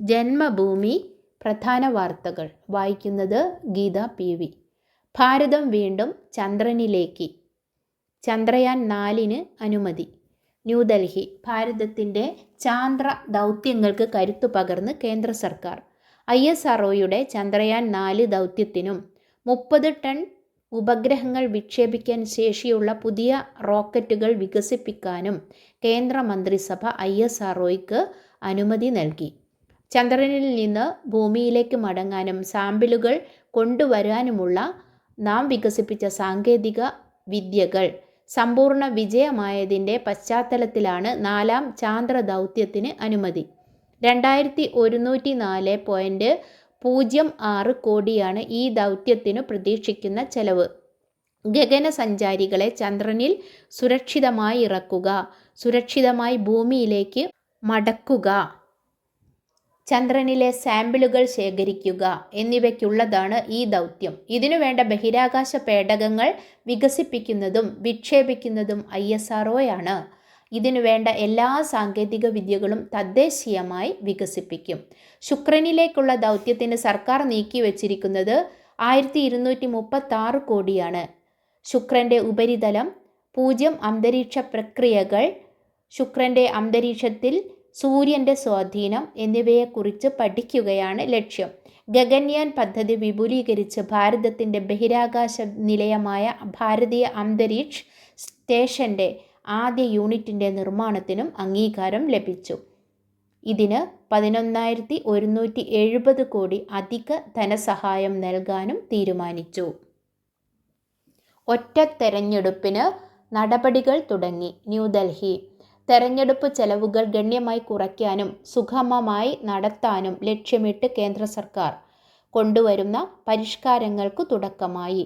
ജന്മഭൂമി പ്രധാന വാർത്തകൾ. വായിക്കുന്നത് ഗീത പി. വി. ഭാരതം വീണ്ടും ചന്ദ്രനിലേക്ക്. ചന്ദ്രയാൻ നാലിന് അനുമതി. ന്യൂഡൽഹി. ഭാരതത്തിന്റെ ചാന്ദ്ര ദൗത്യങ്ങൾക്ക് കരുത്തു പകർന്ന് കേന്ദ്ര സർക്കാർ. ഐ എസ് ആർ ചന്ദ്രയാൻ നാല് ദൗത്യത്തിനും മുപ്പത് ടൺ ഉപഗ്രഹങ്ങൾ വിക്ഷേപിക്കാൻ ശേഷിയുള്ള പുതിയ റോക്കറ്റുകൾ വികസിപ്പിക്കാനും കേന്ദ്ര മന്ത്രിസഭ ഐ എസ് ആർ അനുമതി നൽകി. ചന്ദ്രനിൽ നിന്ന് ഭൂമിയിലേക്ക് മടങ്ങാനും സാമ്പിളുകൾ കൊണ്ടുവരാനുമുള്ള നാം വികസിപ്പിച്ച സാങ്കേതിക വിദ്യകൾ സമ്പൂർണ വിജയമായതിന്റെ പശ്ചാത്തലത്തിലാണ് നാലാം ചാന്ദ്ര ദൗത്യത്തിന് അനുമതി. രണ്ടായിരത്തി ഒരുന്നൂറ്റി നാല് പോയിന്റ് പൂജ്യം ആറ് കോടിയാണ് ഈ ദൗത്യത്തിനു പ്രതീക്ഷിക്കുന്ന ചെലവ്. ഗഗനസഞ്ചാരികളെ ചന്ദ്രനിൽ സുരക്ഷിതമായി ഇറക്കുക സുരക്ഷിതമായി ഭൂമിയിലേക്ക് മടക്കുക. ചന്ദ്രനിലെ സാമ്പിളുകൾ ശേഖരിക്കുക എന്നിവയ്ക്കുള്ളതാണ് ഈ ദൗത്യം. ഇതിനുവേണ്ട ബഹിരാകാശ പേടകങ്ങൾ വികസിപ്പിക്കുന്നതും വിക്ഷേപിക്കുന്നതും ഐ എസ് ആർ ഇതിനു വേണ്ട എല്ലാ സാങ്കേതിക വിദ്യകളും തദ്ദേശീയമായി വികസിപ്പിക്കും. ശുക്രനിലേക്കുള്ള ദൗത്യത്തിന് സർക്കാർ നീക്കിവച്ചിരിക്കുന്നത് ആയിരത്തി ഇരുന്നൂറ്റി മുപ്പത്തി ആറ് കോടിയാണ്. ശുക്രന്റെ ഉപരിതലം പൂജ്യം അന്തരീക്ഷ പ്രക്രിയകൾ ശുക്രന്റെ അന്തരീക്ഷത്തിൽ സൂര്യന്റെ സ്വാധീനം എന്നിവയെക്കുറിച്ച് പഠിക്കുകയാണ് ലക്ഷ്യം. ഗഗൻയാൻ പദ്ധതി വിപുലീകരിച്ച് ഭാരതത്തിന്റെ ബഹിരാകാശ നിലയമായ ഭാരതീയ അന്തരീക്ഷ് സ്റ്റേഷന്റെ ആദ്യ യൂണിറ്റിന്റെ നിർമ്മാണത്തിനും അംഗീകാരം ലഭിച്ചു. ഇതിന് പതിനൊന്നായിരത്തി ഒരുന്നൂറ്റി എഴുപത് കോടി അധിക ധനസഹായം നൽകാനും തീരുമാനിച്ചു. ഒറ്റ തെരഞ്ഞെടുപ്പിന് നടപടികൾ തുടങ്ങി. ന്യൂഡൽഹി തെരഞ്ഞെടുപ്പ് ചെലവുകൾ ഗണ്യമായി കുറയ്ക്കാനും സുഗമമായി നടത്താനും ലക്ഷ്യമിട്ട് കേന്ദ്ര സർക്കാർ കൊണ്ടുവരുന്ന പരിഷ്കാരങ്ങൾക്ക് തുടക്കമായി.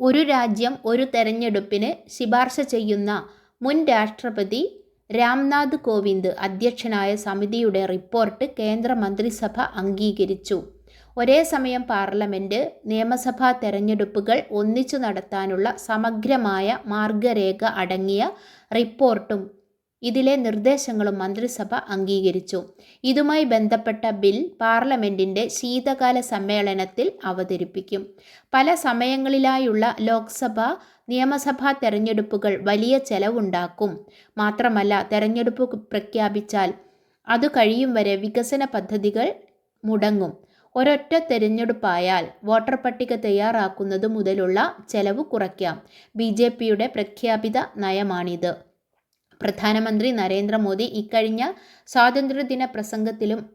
ഒരു രാജ്യം ഒരു തെരഞ്ഞെടുപ്പിന് ശിപാർശ ചെയ്യുന്ന മുൻ രാഷ്ട്രപതി രാംനാഥ് കോവിന്ദ് അധ്യക്ഷനായ സമിതിയുടെ റിപ്പോർട്ട് കേന്ദ്ര മന്ത്രിസഭ അംഗീകരിച്ചു. ഒരേ സമയം പാർലമെന്റ് നിയമസഭാ തെരഞ്ഞെടുപ്പുകൾ ഒന്നിച്ചു നടത്താനുള്ള സമഗ്രമായ മാർഗരേഖ അടങ്ങിയ റിപ്പോർട്ടും ഇതിലെ നിർദ്ദേശങ്ങളും മന്ത്രിസഭ അംഗീകരിച്ചു. ഇതുമായി ബന്ധപ്പെട്ട ബിൽ പാർലമെന്റിന്റെ ശീതകാല സമ്മേളനത്തിൽ അവതരിപ്പിക്കും. പല സമയങ്ങളിലായുള്ള ലോക്സഭ നിയമസഭാ തെരഞ്ഞെടുപ്പുകൾ വലിയ ചെലവുണ്ടാക്കും. മാത്രമല്ല തെരഞ്ഞെടുപ്പ് പ്രഖ്യാപിച്ചാൽ അത് കഴിയും വരെ വികസന പദ്ധതികൾ മുടങ്ങും. ഒരൊറ്റ തെരഞ്ഞെടുപ്പായാൽ വോട്ടർ പട്ടിക തയ്യാറാക്കുന്നത് മുതലുള്ള ചെലവ് കുറയ്ക്കാം. ബി പ്രഖ്യാപിത നയമാണിത്. പ്രധാനമന്ത്രി നരേന്ദ്രമോദി ഇക്കഴിഞ്ഞ സ്വാതന്ത്ര്യദിന പ്രസംഗത്തിലും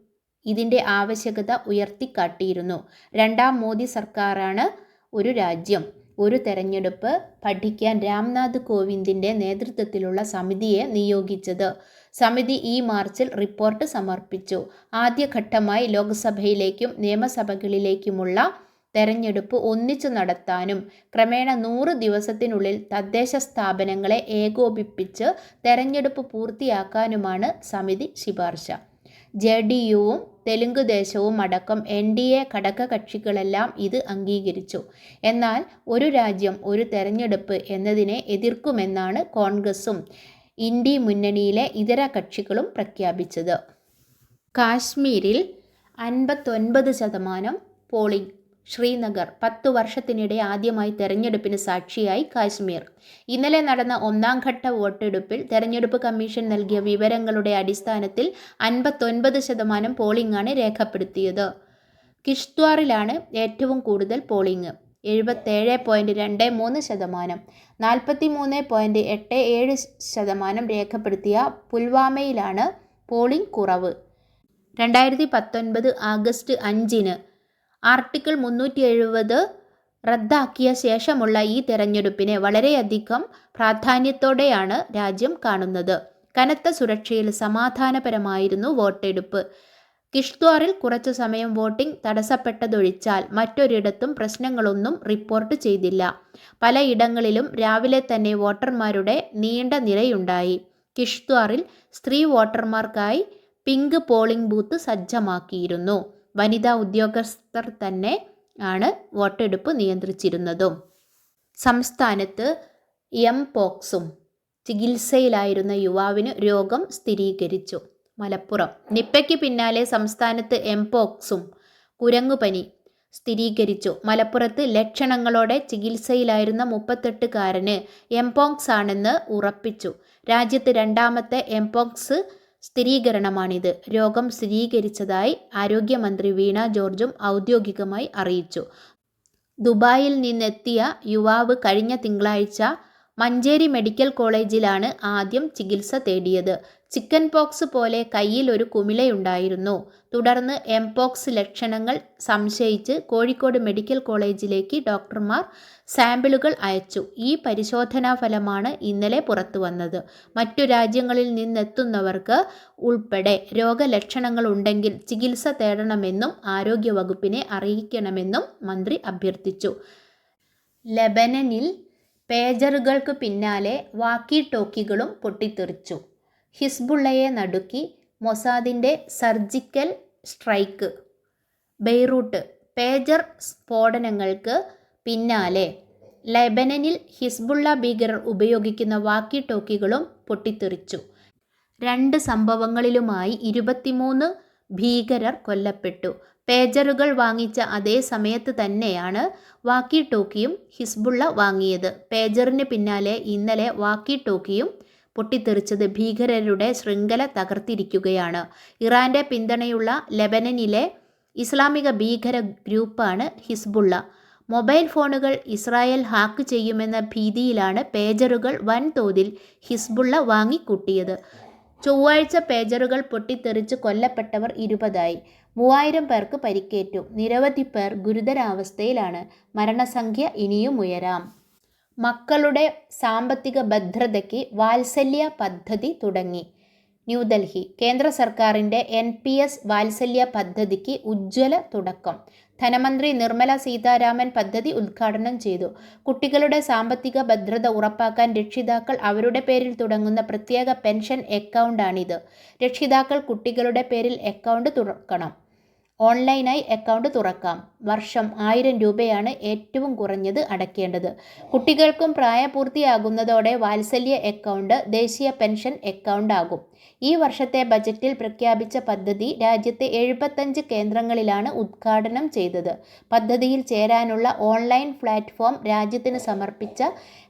ഇതിന്റെ ആവശ്യകത ഉയർത്തിക്കാട്ടിയിരുന്നു. രണ്ടാം മോദി സർക്കാരാണ് ഒരു രാജ്യം. ഒരു തെരഞ്ഞെടുപ്പ് പഠിക്കാൻ രാംനാഥ് കോവിന്ദിന്റെ നേതൃത്വത്തിലുള്ള സമിതിയെ നിയോഗിച്ചത്. സമിതി ഈ മാർച്ചിൽ റിപ്പോർട്ട് സമർപ്പിച്ചു. ആദ്യഘട്ടമായി ലോക്സഭയിലേക്കും നിയമസഭകളിലേക്കുമുള്ള തെരഞ്ഞെടുപ്പ് ഒന്നിച്ചു നടത്താനും ക്രമേണ നൂറ് ദിവസത്തിനുള്ളിൽ തദ്ദേശ സ്ഥാപനങ്ങളെ ഏകോപിപ്പിച്ച് തെരഞ്ഞെടുപ്പ് പൂർത്തിയാക്കാനുമാണ് സമിതി ശുപാർശ. ജെ ഡി യുവും തെലുങ്ക് ദേശവും അടക്കം എൻ ഡി എ ഘടകകക്ഷികളെല്ലാം ഇത് അംഗീകരിച്ചു. എന്നാൽ ഒരു രാജ്യം ഒരു തെരഞ്ഞെടുപ്പ് എന്നതിനെ എതിർക്കുമെന്നാണ് കോൺഗ്രസും ഇന്ത്യ മുന്നണിയിലെ ഇതര കക്ഷികളും പ്രഖ്യാപിച്ചത്. കാശ്മീരിൽ അൻപത്തൊൻപത് ശതമാനം പോളിംഗ് ശ്രീനഗർ പത്തു വർഷത്തിനിടെ ആദ്യമായി തെരഞ്ഞെടുപ്പിന് സാക്ഷിയായി കാശ്മീർ. ഇന്നലെ നടന്ന ഒന്നാം ഘട്ട വോട്ടെടുപ്പിൽ തെരഞ്ഞെടുപ്പ് കമ്മീഷൻ നൽകിയ വിവരങ്ങളുടെ അടിസ്ഥാനത്തിൽ അൻപത്തൊൻപത് ശതമാനം പോളിംഗാണ് രേഖപ്പെടുത്തിയത്. കിഷ്ത്വാറിലാണ് ഏറ്റവും കൂടുതൽ പോളിംഗ് എഴുപത്തേഴ് പോയിന്റ് രണ്ട് മൂന്ന് ശതമാനം. നാൽപ്പത്തി മൂന്ന് പോയിന്റ് എട്ട് ഏഴ് ശതമാനം രേഖപ്പെടുത്തിയ പുൽവാമയിലാണ് പോളിംഗ് കുറവ്. രണ്ടായിരത്തി പത്തൊൻപത് ആഗസ്റ്റ് അഞ്ചിന് ആർട്ടിക്കിൾ മുന്നൂറ്റി എഴുപത് റദ്ദാക്കിയ ശേഷമുള്ള ഈ തെരഞ്ഞെടുപ്പിനെ വളരെയധികം പ്രാധാന്യത്തോടെയാണ് രാജ്യം കാണുന്നത്. കനത്ത സുരക്ഷയിൽ സമാധാനപരമായിരുന്നു വോട്ടെടുപ്പ്. കിഷ്ത്വാറിൽ കുറച്ചു സമയം വോട്ടിംഗ് തടസ്സപ്പെട്ടതൊഴിച്ചാൽ മറ്റൊരിടത്തും പ്രശ്നങ്ങളൊന്നും റിപ്പോർട്ട് ചെയ്തില്ല. പലയിടങ്ങളിലും രാവിലെ തന്നെ വോട്ടർമാരുടെ നീണ്ട നിരയുണ്ടായി. കിഷ്ത്വാറിൽ സ്ത്രീ വോട്ടർമാർക്കായി പിങ്ക് പോളിംഗ് ബൂത്ത് സജ്ജമാക്കിയിരുന്നു. വനിതാ ഉദ്യോഗസ്ഥർ തന്നെ ആണ് വോട്ടെടുപ്പ് നിയന്ത്രിച്ചിരുന്നതും. സംസ്ഥാനത്ത് എം പോക്സും ചികിത്സയിലായിരുന്ന യുവാവിന് രോഗം സ്ഥിരീകരിച്ചു. മലപ്പുറം. നിപ്പയ്ക്ക് പിന്നാലെ സംസ്ഥാനത്ത് എംപോക്സും കുരങ്ങുപനി സ്ഥിരീകരിച്ചു. മലപ്പുറത്ത് ലക്ഷണങ്ങളോടെ ചികിത്സയിലായിരുന്ന മുപ്പത്തെട്ടുകാരന് എംപോക്സ് ആണെന്ന് ഉറപ്പിച്ചു. രാജ്യത്ത് രണ്ടാമത്തെ എംപോക്സ് സ്ഥിരീകരണമാണിത്. രോഗം സ്ഥിരീകരിച്ചതായി ആരോഗ്യമന്ത്രി വീണ ജോർജും ഔദ്യോഗികമായി അറിയിച്ചു. ദുബായിൽ നിന്നെത്തിയ യുവാവ് കഴിഞ്ഞ തിങ്കളാഴ്ച മഞ്ചേരി മെഡിക്കൽ കോളേജിലാണ് ആദ്യം ചികിത്സ തേടിയത്. ചിക്കൻ പോക്സ് പോലെ കയ്യിൽ ഒരു കുമിളയുണ്ടായിരുന്നു. തുടർന്ന് എംപോക്സ് ലക്ഷണങ്ങൾ സംശയിച്ച് കോഴിക്കോട് മെഡിക്കൽ കോളേജിലേക്ക് ഡോക്ടർമാർ സാമ്പിളുകൾ അയച്ചു. ഈ പരിശോധനാ ഫലമാണ് ഇന്നലെ പുറത്തു വന്നത് മറ്റു രാജ്യങ്ങളിൽ നിന്നെത്തുന്നവർക്ക് ഉൾപ്പെടെ രോഗലക്ഷണങ്ങൾ ഉണ്ടെങ്കിൽ ചികിത്സ തേടണമെന്നും ആരോഗ്യവകുപ്പിനെ അറിയിക്കണമെന്നും മന്ത്രി അഭ്യർത്ഥിച്ചു. ലെബനനിൽ പേജറുകൾക്ക് പിന്നാലെ വാക്കി ടോക്കികളും പൊട്ടിത്തെറിച്ചു. ഹിസ്ബുള്ളയെ നടുക്കി മൊസാദിന്റെ സർജിക്കൽ സ്ട്രൈക്ക്. ബെയ്റൂട്ട് പേജർ സ്ഫോടനങ്ങൾക്ക് പിന്നാലെ ലെബനനിൽ ഹിസ്ബുള്ള ഭീകരർ ഉപയോഗിക്കുന്ന വാക്കി ടോക്കികളും പൊട്ടിത്തെറിച്ചു. രണ്ട് സംഭവങ്ങളിലുമായി ഇരുപത്തിമൂന്ന് ഭീകരർ കൊല്ലപ്പെട്ടു. പേജറുകൾ വാങ്ങിച്ച അതേ സമയത്ത് തന്നെയാണ് വാക്കി ടോക്കിയും ഹിസ്ബുള്ള വാങ്ങിയത്. പേജറിന് പിന്നാലെ ഇന്നലെ വാക്കി ടോക്കിയും പൊട്ടിത്തെറിച്ചത് ഭീകരരുടെ ശൃംഖല തകർത്തിരിക്കുകയാണ്. ഇറാന്റെ പിന്തുണയുള്ള ലെബനനിലെ ഇസ്ലാമിക ഭീകര ഗ്രൂപ്പാണ് ഹിസ്ബുള്ള. മൊബൈൽ ഫോണുകൾ ഇസ്രായേൽ ഹാക്ക് ചെയ്യുമെന്ന ഭീതിയിലാണ് പേജറുകൾ വൻതോതിൽ ഹിസ്ബുള്ള വാങ്ങിക്കൂട്ടിയത്. ചൊവ്വാഴ്ച പേജറുകൾ പൊട്ടിത്തെറിച്ച് കൊല്ലപ്പെട്ടവർ ഇരുപതായി. മൂവായിരം പേർക്ക് പരിക്കേറ്റു. നിരവധി പേർ ഗുരുതരാവസ്ഥയിലാണ്. മരണസംഖ്യ ഇനിയും ഉയരാം. മക്കളുടെ സാമ്പത്തിക ഭദ്രതയ്ക്ക് വാത്സല്യ പദ്ധതി തുടങ്ങി. ന്യൂഡൽഹി. കേന്ദ്ര സർക്കാരിന്റെ എൻ പി എസ് വാത്സല്യ പദ്ധതിക്ക് ഉജ്ജ്വല തുടക്കം. ധനമന്ത്രി നിർമ്മല സീതാരാമൻ പദ്ധതി ഉദ്ഘാടനം ചെയ്തു. കുട്ടികളുടെ സാമ്പത്തിക ഭദ്രത ഉറപ്പാക്കാൻ രക്ഷിതാക്കൾ അവരുടെ പേരിൽ തുടങ്ങുന്ന പ്രത്യേക പെൻഷൻ അക്കൗണ്ടാണിത്. രക്ഷിതാക്കൾ കുട്ടികളുടെ പേരിൽ അക്കൗണ്ട് തുറക്കണം. ഓൺലൈനായി അക്കൗണ്ട് തുറക്കാം. വർഷം ആയിരം രൂപയാണ് ഏറ്റവും കുറഞ്ഞത് അടയ്ക്കേണ്ടത്. കുട്ടികൾക്കും പ്രായപൂർത്തിയാകുന്നതോടെ വാത്സല്യ അക്കൗണ്ട് ദേശീയ പെൻഷൻ അക്കൗണ്ട് ആകും ഈ വർഷത്തെ ബജറ്റിൽ പ്രഖ്യാപിച്ച പദ്ധതി രാജ്യത്തെ എഴുപത്തഞ്ച് കേന്ദ്രങ്ങളിലാണ് ഉദ്ഘാടനം ചെയ്തത്. പദ്ധതിയിൽ ചേരാനുള്ള ഓൺലൈൻ പ്ലാറ്റ്ഫോം രാജ്യത്തിന് സമർപ്പിച്ച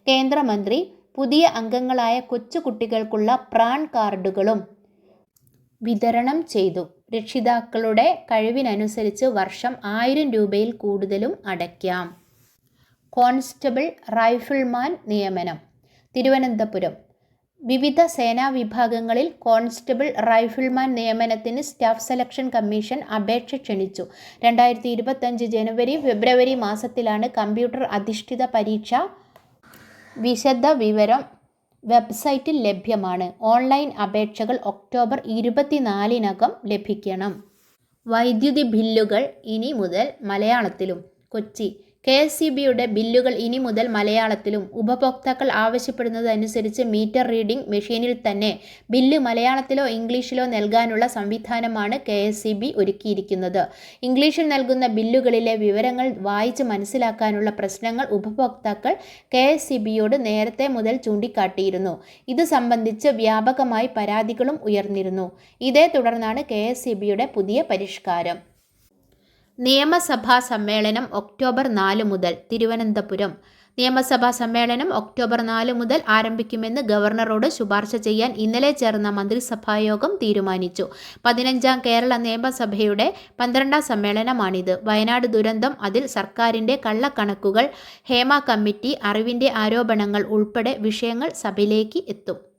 കേന്ദ്രമന്ത്രി പുതിയ അംഗങ്ങളായ കൊച്ചുകുട്ടികൾക്കുള്ള പ്രാൺ കാർഡുകളും വിതരണം ചെയ്തു. രക്ഷിതാക്കളുടെ കഴിവിനനുസരിച്ച് വർഷം ആയിരം രൂപയിൽ കൂടുതലും അടയ്ക്കാം. കോൺസ്റ്റബിൾ റൈഫിൾമാൻ നിയമനം. തിരുവനന്തപുരം. വിവിധ സേനാ വിഭാഗങ്ങളിൽ കോൺസ്റ്റബിൾ റൈഫിൾമാൻ നിയമനത്തിന് സ്റ്റാഫ് സെലക്ഷൻ കമ്മീഷൻ അപേക്ഷ ക്ഷണിച്ചു. രണ്ടായിരത്തി ഇരുപത്തഞ്ച് ജനുവരി ഫെബ്രുവരി മാസത്തിലാണ് കമ്പ്യൂട്ടർ അധിഷ്ഠിത പരീക്ഷ വിശദ വിവരം വെബ്സൈറ്റിൽ ലഭ്യമാണ്. ഓൺലൈൻ അപേക്ഷകൾ ഒക്ടോബർ ഇരുപത്തിനാലിനകം ലഭിക്കണം. വൈദ്യുതി ബില്ലുകൾ ഇനി മുതൽ മലയാളത്തിലും. കൊച്ചി കെ എസ് സി ബിയുടെ ബില്ലുകൾ ഇനി മുതൽ മലയാളത്തിലും. ഉപഭോക്താക്കൾ ആവശ്യപ്പെടുന്നതനുസരിച്ച് മീറ്റർ റീഡിംഗ് മെഷീനിൽ തന്നെ ബില്ല് മലയാളത്തിലോ ഇംഗ്ലീഷിലോ നൽകാനുള്ള സംവിധാനമാണ് കെ എസ് സി ബി ഒരുക്കിയിരിക്കുന്നത്. ഇംഗ്ലീഷിൽ നൽകുന്ന ബില്ലുകളിലെ വിവരങ്ങൾ വായിച്ച് മനസ്സിലാക്കാനുള്ള പ്രശ്നങ്ങൾ ഉപഭോക്താക്കൾ കെ എസ് സി ബിയോട് നേരത്തെ മുതൽ ചൂണ്ടിക്കാട്ടിയിരുന്നു. ഇത് സംബന്ധിച്ച് വ്യാപകമായി പരാതികളും ഉയർന്നിരുന്നു. ഇതേ തുടർന്നാണ് കെ എസ് സി ബിയുടെ പുതിയ പരിഷ്കാരം. നിയമസഭാ സമ്മേളനം ഒക്ടോബർ നാല് മുതൽ തിരുവനന്തപുരം. നിയമസഭാ സമ്മേളനം ഒക്ടോബർ നാല് മുതൽ ആരംഭിക്കുമെന്ന് ഗവർണറോട് ശുപാർശ ചെയ്യാൻ ഇന്നലെ ചേർന്ന മന്ത്രിസഭായോഗം തീരുമാനിച്ചു. പതിനഞ്ചാം കേരള നിയമസഭയുടെ പന്ത്രണ്ടാം സമ്മേളനമാണിത്. വയനാട് ദുരന്തം അതിൽ സർക്കാരിന്റെ കള്ളക്കണക്കുകൾ ഹേമ കമ്മിറ്റി അറിവിന്റെ ആരോപണങ്ങൾ ഉൾപ്പെടെ വിഷയങ്ങൾ സഭയിലേക്ക് എത്തും.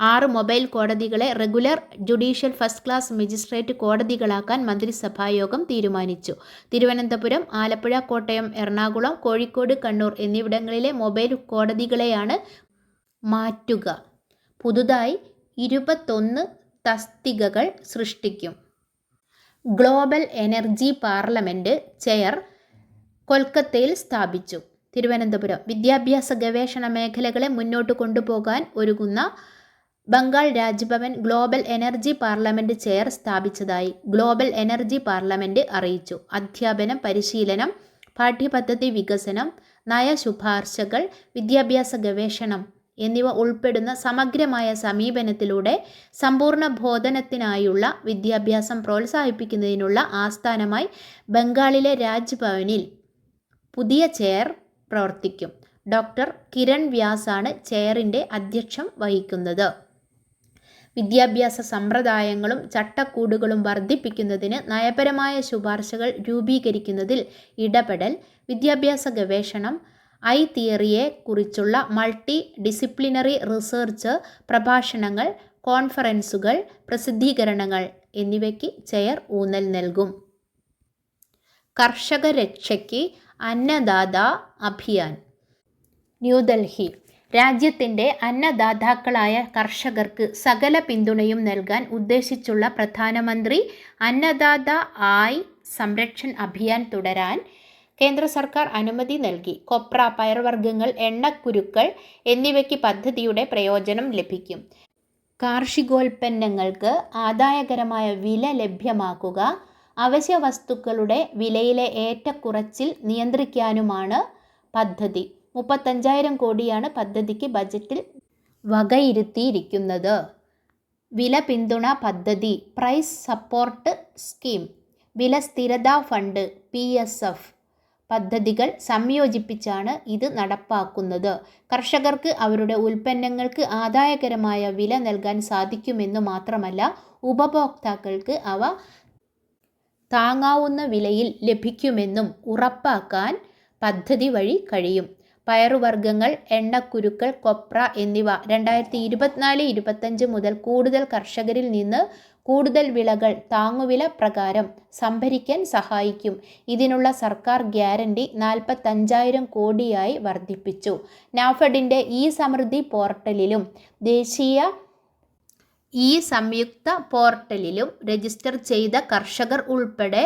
ആറ് mobile കോടതികളെ regular judicial first class magistrate കോടതികളാക്കാൻ മന്ത്രിസഭായോഗം തീരുമാനിച്ചു. തിരുവനന്തപുരം ആലപ്പുഴ കോട്ടയം എറണാകുളം കോഴിക്കോട് കണ്ണൂർ എന്നിവിടങ്ങളിലെ മൊബൈൽ കോടതികളെയാണ് മാറ്റുക. പുതുതായി ഇരുപത്തൊന്ന് തസ്തികകൾ സൃഷ്ടിക്കും. ഗ്ലോബൽ എനർജി പാർലമെന്റ് ചെയർ കൊൽക്കത്തയിൽ സ്ഥാപിച്ചു. തിരുവനന്തപുരം വിദ്യാഭ്യാസ ഗവേഷണ മേഖലകളെ മുന്നോട്ട് കൊണ്ടുപോകാൻ ഒരുങ്ങുന്ന Bengal Raj Bhavan global energy parliament chair സ്ഥാപിച്ചതായി global energy parliament അറിയിച്ചു. അധ്യാപനം പരിശീലനം പാഠ്യപദ്ധതി വികസനം നയ ശുപാർശകൾ വിദ്യാഭ്യാസ ഗവേഷണം എന്നിവ ഉൾപ്പെടുന്ന സമഗ്രമായ സമീപനത്തിലൂടെ സമ്പൂർണ ബോധനത്തിനായുള്ള വിദ്യാഭ്യാസം പ്രോത്സാഹിപ്പിക്കുന്നതിനുള്ള ആസ്ഥാനമായി ബംഗാളിലെ രാജ്ഭവനിൽ പുതിയ ചെയർ പ്രവർത്തിക്കും. ഡോക്ടർ കിരൺ വ്യാസാണ് ചെയറിന്റെ അധ്യക്ഷം വഹിക്കുന്നത്. വിദ്യാഭ്യാസ സമ്പ്രദായങ്ങളും ചട്ടക്കൂടുകളും വർദ്ധിപ്പിക്കുന്നതിന് നയപരമായ ശുപാർശകൾ രൂപീകരിക്കുന്നതിൽ ഇടപെടൽ വിദ്യാഭ്യാസ ഗവേഷണം ഐ തിയറിയെ കുറിച്ചുള്ള മൾട്ടി ഡിസിപ്ലിനറി റിസർച്ച് പ്രഭാഷണങ്ങൾ കോൺഫറൻസുകൾ പ്രസിദ്ധീകരണങ്ങൾ എന്നിവയ്ക്ക് ചെയർ ഊന്നൽ നൽകും. കർഷക രക്ഷയ്ക്ക് അന്നദാത അഭിയാൻ ന്യൂഡൽഹി. രാജ്യത്തിന്റെ അന്നദാതാക്കളായ കർഷകർക്ക് സകല പിന്തുണയും നൽകാൻ ഉദ്ദേശിച്ചുള്ള പ്രധാനമന്ത്രി അന്നദാത ആയ് സംരക്ഷൺ അഭിയാൻ തുടരാൻ കേന്ദ്ര സർക്കാർ അനുമതി നൽകി. കൊപ്ര പയർവർഗങ്ങൾ എണ്ണക്കുരുക്കൾ എന്നിവയ്ക്ക് പദ്ധതിയുടെ പ്രയോജനം ലഭിക്കും. കാർഷികോൽപ്പന്നങ്ങൾക്ക് ആദായകരമായ വില ലഭ്യമാക്കുക അവശ്യ വസ്തുക്കളുടെ വിലയിലെ ഏറ്റക്കുറച്ചിൽ നിയന്ത്രിക്കാനുമാണ് പദ്ധതി. മുപ്പത്തഞ്ചായിരം കോടിയാണ് പദ്ധതിക്ക് ബജറ്റിൽ വകയിരുത്തിയിരിക്കുന്നത്. വില പിന്തുണ പദ്ധതി പ്രൈസ് സപ്പോർട്ട് സ്കീം വില സ്ഥിരതാ ഫണ്ട് പി എസ് എഫ് പദ്ധതികൾ സംയോജിപ്പിച്ചാണ് ഇത് നടപ്പാക്കുന്നത്. കർഷകർക്ക് അവരുടെ ഉൽപ്പന്നങ്ങൾക്ക് ആദായകരമായ വില നൽകാൻ സാധിക്കുമെന്ന് മാത്രമല്ല ഉപഭോക്താക്കൾക്ക് അവ താങ്ങാവുന്ന വിലയിൽ ലഭിക്കുമെന്നും ഉറപ്പാക്കാൻ പദ്ധതി വഴി കഴിയും. പയറുവർഗങ്ങൾ എണ്ണക്കുരുക്കൾ കൊപ്ര എന്നിവ രണ്ടായിരത്തി ഇരുപത്തിനാല് ഇരുപത്തഞ്ച് മുതൽ കൂടുതൽ കർഷകരിൽ നിന്ന് കൂടുതൽ വിളകൾ താങ്ങുവില പ്രകാരം സംഭരിക്കാൻ സഹായിക്കും. ഇതിനുള്ള സർക്കാർ ഗ്യാരണ്ടി നാൽപ്പത്തഞ്ചായിരം കോടിയായി വർദ്ധിപ്പിച്ചു. നാഫഡിന്റെ ഈ സമൃദ്ധി പോർട്ടലിലും ദേശീയ ഈ സംയുക്ത പോർട്ടലിലും രജിസ്റ്റർ ചെയ്ത കർഷകർ ഉൾപ്പെടെ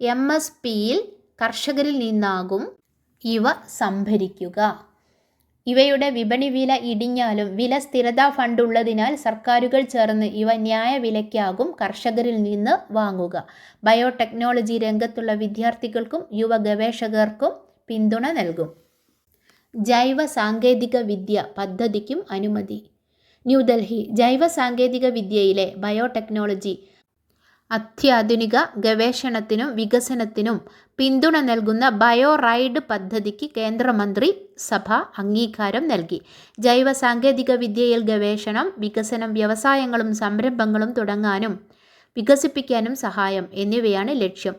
എം എസ് പിയിൽ കർഷകരിൽ നിന്നാകും ഇവ സംഭരിക്കുക. ഇവയുടെ വിപണി വില ഇടിഞ്ഞാലും വില സ്ഥിരതാ ഫണ്ട് ഉള്ളതിനാൽ സർക്കാരുകൾ ചേർന്ന് ഇവ ന്യായ വിലയ്ക്കാകും കർഷകരിൽ നിന്ന് വാങ്ങുക. ബയോടെക്നോളജി രംഗത്തുള്ള വിദ്യാർത്ഥികൾക്കും യുവ ഗവേഷകർക്കും പിന്തുണ നൽകും. ജൈവ സാങ്കേതിക വിദ്യ പദ്ധതിക്കും അനുമതി. ന്യൂഡൽഹി ജൈവ സാങ്കേതിക വിദ്യയിലെ ബയോടെക്നോളജി അത്യാധുനിക ഗവേഷണത്തിനും വികസനത്തിനും പിന്തുണ നൽകുന്ന ബയോ റൈഡ് പദ്ധതിക്ക് കേന്ദ്രമന്ത്രി സഭ അംഗീകാരം നൽകി. ജൈവ സാങ്കേതിക വിദ്യയിൽ ഗവേഷണം വികസനം വ്യവസായങ്ങളും സംരംഭങ്ങളും തുടങ്ങാനും വികസിപ്പിക്കാനും സഹായം എന്നിവയാണ് ലക്ഷ്യം.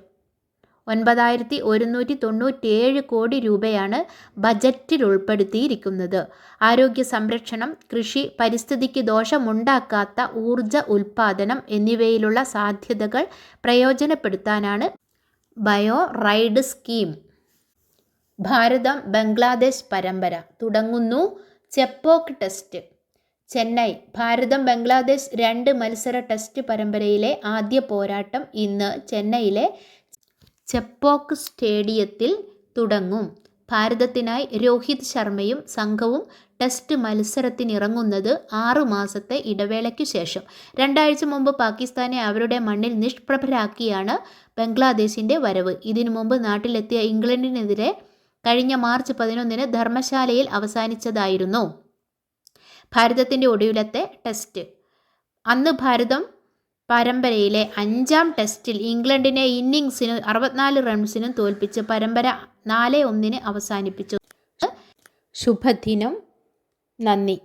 ഒൻപതായിരത്തി ഒരുന്നൂറ്റി തൊണ്ണൂറ്റേഴ് കോടി രൂപയാണ് ബജറ്റിൽ ഉൾപ്പെടുത്തിയിരിക്കുന്നത്. ആരോഗ്യ സംരക്ഷണം കൃഷി പരിസ്ഥിതിക്ക് ദോഷമുണ്ടാക്കാത്ത ഊർജ ഉൽപ്പാദനം എന്നിവയിലുള്ള സാധ്യതകൾ പ്രയോജനപ്പെടുത്താനാണ് ബയോ റൈഡ് സ്കീം. ഭാരതം ബംഗ്ലാദേശ് പരമ്പര തുടങ്ങുന്നു. ചെപ്പോക്ക് ടെസ്റ്റ്. ചെന്നൈ ഭാരതം ബംഗ്ലാദേശ് രണ്ട് മത്സര ടെസ്റ്റ് പരമ്പരയിലെ ആദ്യ പോരാട്ടം ഇന്ന് ചെന്നൈയിലെ ചെപ്പോക്ക് സ്റ്റേഡിയത്തിൽ തുടങ്ങും. ഭാരതത്തിനായി രോഹിത് ശർമ്മയും സംഘവും ടെസ്റ്റ് മത്സരത്തിനിറങ്ങുന്നത് ആറു മാസത്തെ ഇടവേളയ്ക്കു ശേഷം. രണ്ടാഴ്ച മുമ്പ് പാകിസ്ഥാനെ അവരുടെ മണ്ണിൽ നിഷ്പ്രഭരാക്കിയാണ് ബംഗ്ലാദേശിന്റെ വരവ്. ഇതിനു മുമ്പ് നാട്ടിലെത്തിയ ഇംഗ്ലണ്ടിനെതിരെ കഴിഞ്ഞ മാർച്ച് പതിനൊന്നിന് ധർമ്മശാലയിൽ അവസാനിച്ചതായിരുന്നു. ഭാരതത്തിന്റെ ഒടുവിലത്തെ ടെസ്റ്റ്. അന്ന് ഭാരതം പരമ്പരയിലെ അഞ്ചാം ടെസ്റ്റിൽ ഇംഗ്ലണ്ടിനെ ഇന്നിങ്സിന് അറുപത്തിനാല് റൺസിനും തോൽപ്പിച്ച് പരമ്പര നാല് ഒന്നിന് അവസാനിപ്പിച്ചു. ശുഭദിനം. നന്ദി.